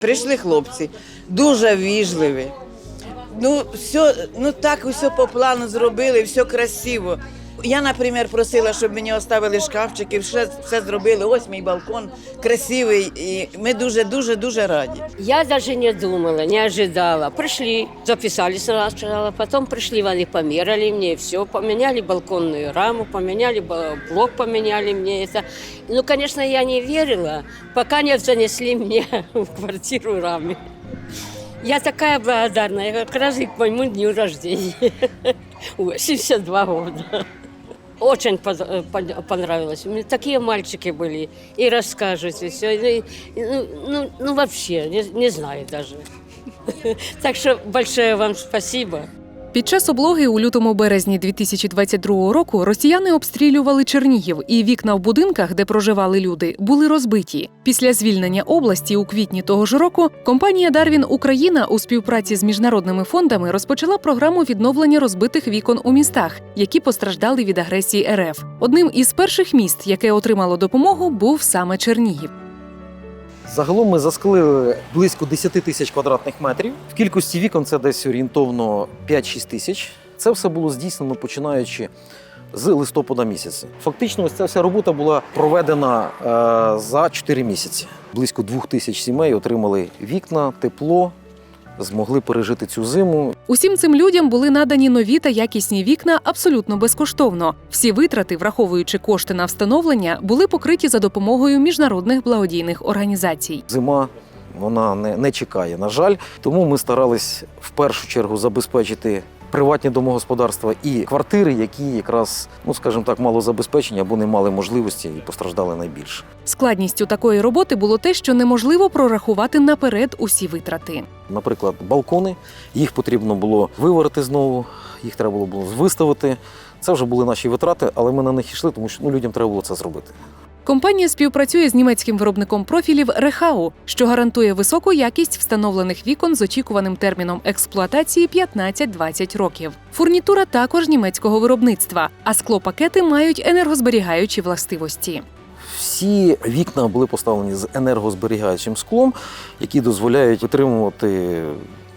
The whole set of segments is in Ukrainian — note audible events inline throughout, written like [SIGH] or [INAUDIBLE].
Прийшли хлопці, дуже віжливі. Ну, все, ну так усе по плану зробили, все красиво. Я, наприклад, просила, щоб мені оставили шкафчики, все, все зробили. Ось мій балкон красивий, і ми дуже, дуже, дуже раді. Я даже не думала, не ожидала. Пришли, записались сначала, потом пришли, они померили мне все, поменяли балконную раму, поменяли ба- блок, поменяли мне это. Ну, конечно, я не верила, пока не занесли мне [LAUGHS] в квартиру рамы. Я такая благодарная, как раз и дню рождения. [LAUGHS] 82 года. Очень э, пон- понравилось. Мне такие мальчики были. И расскажут, и все. Ну, ну, ну, вообще, не, не знаю даже. [LAUGHS] Так что большое вам спасибо. Під час облоги у лютому-березні 2022 року росіяни обстрілювали Чернігів, і вікна в будинках, де проживали люди, були розбиті. Після звільнення області у квітні того ж року компанія Дарвін Україна у співпраці з міжнародними фондами розпочала програму відновлення розбитих вікон у містах, які постраждали від агресії РФ. Одним із перших міст, яке отримало допомогу, був саме Чернігів. Загалом ми засклили близько 10 тисяч квадратних метрів. В кількості вікон це десь орієнтовно 5-6 тисяч. Це все було здійснено починаючи з листопада місяця. Фактично, ось ця вся робота була проведена е, за 4 місяці. Близько 2 тисяч сімей отримали вікна, тепло, змогли пережити цю зиму. Усім цим людям були надані нові та якісні вікна абсолютно безкоштовно. Всі витрати, враховуючи кошти на встановлення, були покриті за допомогою міжнародних благодійних організацій. Зима вона не, не чекає, на жаль. Тому ми старались в першу чергу забезпечити приватні домогосподарства і квартири, які якраз, ну скажімо так, мало забезпечення або не мали можливості і постраждали найбільше. Складністю такої роботи було те, що неможливо прорахувати наперед усі витрати. Наприклад, балкони, їх потрібно було виварити знову, їх треба було виставити. Це вже були наші витрати, але ми на них йшли, тому що ну, людям треба було це зробити. Компанія співпрацює з німецьким виробником профілів Рехау, що гарантує високу якість встановлених вікон з очікуваним терміном експлуатації 15-20 років. Фурнітура також німецького виробництва, а склопакети мають енергозберігаючі властивості. Всі вікна були поставлені з енергозберігаючим склом, які дозволяють витримувати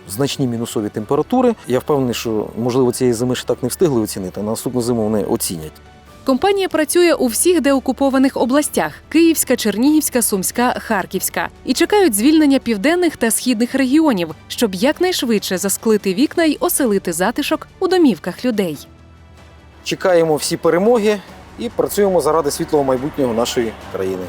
значні мінусові температури. Я впевнений, що можливо цієї зими ще так не встигли оцінити. а На наступну зиму вони оцінять. Компанія працює у всіх деокупованих областях: Київська, Чернігівська, Сумська, Харківська, і чекають звільнення південних та східних регіонів, щоб якнайшвидше засклити вікна й оселити затишок у домівках людей. Чекаємо всі перемоги і працюємо заради світлого майбутнього нашої країни.